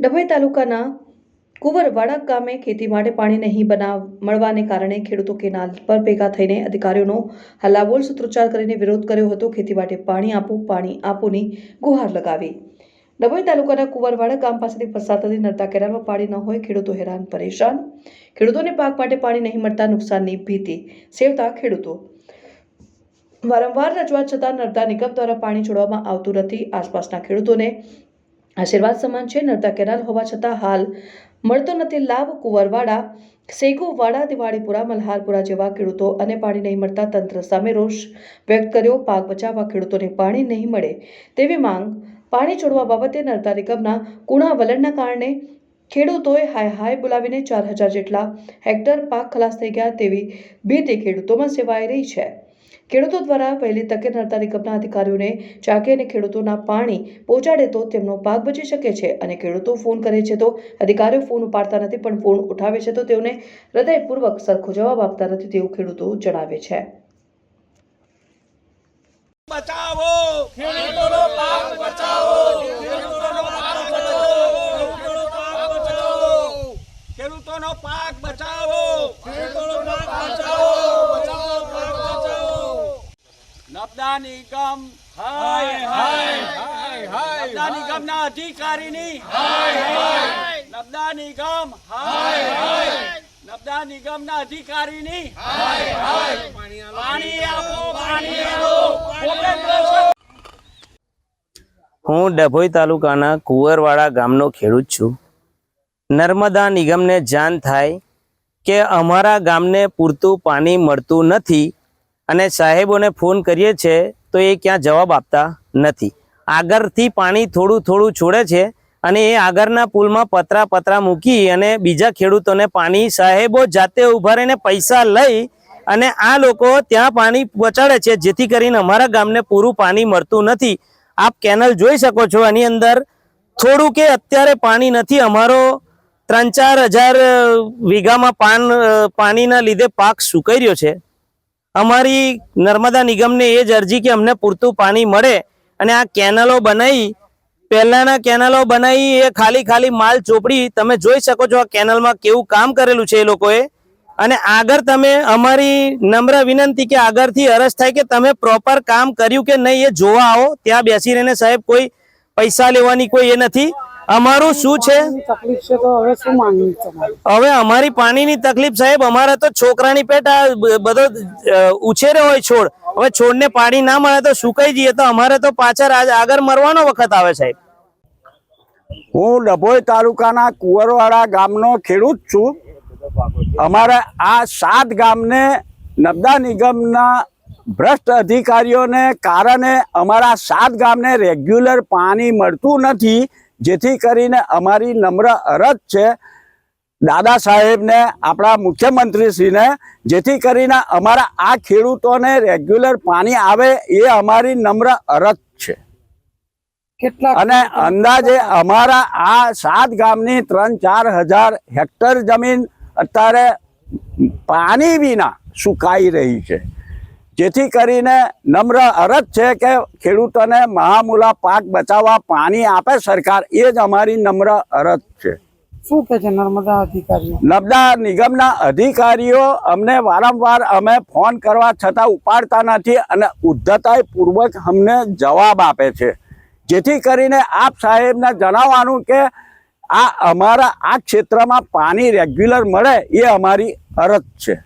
ડભોઈ તાલુકાના કુંવરવાડા ગામે ખેતી માટે પાણી નહીં બનાવ, મળવાને કારણે ખેડૂતો કેનાલ પર ભેગા થઈને અધિકારીઓનો હલ્લાબોલ સૂત્રોચ્ચાર કરીને વિરોધ કર્યો હતો. ખેતી માટે પાણી આપો, પાણી આપોની ગુહાર લગાવી. ડભોઈ તાલુકાના કુંવરવાડા ગામ પાસેથી પસાર થતી નર્મદા કેનાલમાં પાણી ન હોય ખેડૂતો હેરાન પરેશાન. ખેડૂતોને પાક માટે પાણી નહીં મળતા નુકસાનની ભીતિ સેવતા ખેડૂતો. વારંવાર રજૂઆત છતાં નર્મદા નિગમ દ્વારા પાણી છોડવામાં આવતું નથી. આસપાસના ખેડૂતોને આશીર્વાદ સમાન છે, નર્મદા કેનાલ હોવા છતાં હાલ મળતો નથી લાભ. કુંવરવાડા, સેગોવાડા, દિવાળીપુરા, મલ્હારપુરા જેવા ખેડૂતો અને પાણી નહીં મળતા તંત્ર સામે રોષ વ્યક્ત કર્યો. પાક બચાવવા ખેડૂતોને પાણી નહીં મળે તેવી માંગ. પાણી છોડવા બાબતે નર્મદા નિગમના કુણા વલણના કારણે ખેડૂતોએ હાય હાય બોલાવીને ચાર હજાર જેટલા હેક્ટર પાક ખલાસ થઈ ગયા તેવી ભીતિ ખેડૂતોમાં સેવાઈ રહી છે. ખેડૂતો દ્વારા વહેલી તકે નર્મદા નિગમના અધિકારીઓને ચાકે અને ખેડૂતોના પાણી પહોંચાડે તો તેમનો પાક બચી શકે છે અને ખેડૂતો ફોન કરે છે તો અધિકારીઓ ફોન ઉપાડતા નથી પણ ફોન ઉઠાવે છે તો તેઓને હૃદયપૂર્વક સરખો જવાબ આપતા નથી તેવું ખેડૂતો જણાવે છે. બચાવો! ખેડૂતોનો પાક બચાવો ખેડૂતોનો પાક બચાવો ખેડૂતોનો પાક બચાવો ખેડૂતોનો પાક બચાવો ખેડૂતોનો પાક બચાવો બચાવો પાક બચાવો નબદા નિગમ હાય હાય હાય હાય નબદા નિગમના અધિકારીની હાય હાય. નબદા નિગમ હાય હાય. નબદા નિગમના અધિકારીની હાય હાય. પાણી આપો પાણી આપો. હું ડભોઈ તાલુકાના કુંવરવાડા ગામનો ખેડૂત છું. નર્મદા નિગમને જાણ થાય કે અમારા ગામને પૂરતું પાણી મળતું નથી અને સાહેબોને ફોન કરીએ છીએ તો એ ક્યાં જવાબ આપતા નથી. આગળથી પાણી થોડું થોડું છોડે છે અને એ આગળના પુલમાં પતરા પતરા મૂકી અને બીજા ખેડૂતોને પાણી સાહેબો જાતે ઊભા રહીને પૈસા લઈ અને આ લોકો ત્યાં પાણી પહોંચાડે છે, જેથી કરીને અમારા ગામને પૂરું પાણી મળતું નથી. આપ કેનલ જોઈ શકો છો એની અંદર થોડું કે અત્યારે પાણી નથી. અમારો ત્રણ ચાર હજાર વીઘામાં પાન પાણીના લીધે પાક સુકાઈ રહ્યો છે. અમારી નર્મદા નિગમને એ જ અરજી કે અમને પૂરતું પાણી મળે અને આ કેનલો બનાવી પહેલાના કેનલો બનાવી એ ખાલી ખાલી માલ ચોપડી, તમે જોઈ શકો છો આ કેનલમાં કેવું કામ કરેલું છે એ લોકોએ. અને આગળ તમે અમારી નમ્ર વિનંતી કે આગળથી અરજ થાય કે તમે પ્રોપર કામ કર્યું કે નહીં એ જોવા આવો. ત્યાં બેસી રહીને સાહેબ કોઈ પૈસા લેવાની કોઈ એ નથી. અમારું શું છે? તકલીફ છે તો હવે શું માંગણી હવે અમારી પાણીની તકલીફ સાહેબ અમારે તો છોકરાની પેટ આ બધો ઉછેરે હોય છોડ. હવે છોડને પાણી ના મળે તો સુકાઈ જઈએ તો અમારે તો પાછળ આગળ મરવાનો વખત આવે સાહેબ. હું ડભોઈ તાલુકાના કુંવરવાડા ગામનો ખેડૂત છું. અમારે આ સાત ગામને નબદા નિગમના ભ્રષ્ટ અધિકારીઓને કારણે અમારા સાત ગામને રેગ્યુલર પાણી મળતું નથી. જેથી કરીને અમારી નમ્ર અરજ છે દાદા સાહેબને આપણા મુખ્યમંત્રીશ્રીને જેથી કરીને અમારા આ ખેડૂતોને રેગ્યુલર પાણી આવે એ અમારી નમ્ર અરજ છે. કેટલા અને અંદાજે અમારા આ સાત ગામની ત્રણ ચાર હજાર હેક્ટર જમીન અત્યારે પાણી વિના સુકાઈ રહી છે. જેથી કરીને નમ્ર અરજ છે કે ખેડૂતોને મહામૂલા પાક બચાવવા પાણી આપે સરકાર એ જ અમારી નમ્ર અરજ છે. શું કે છે નર્મદા અધિકારીઓ? નબદા નિગમના અધિકારીઓ અમને વારંવાર અમે ફોન કરવા છતાં ઉપાડતા નથી અને ઉદ્ધતાઈપૂર્વક અમને જવાબ આપે છે. જેથી કરીને આપ સાહેબને જણાવવાનું કે આ અમારા આ ક્ષેત્રમાં પાણી રેગ્યુલર મળે એ અમારી અરજ છે.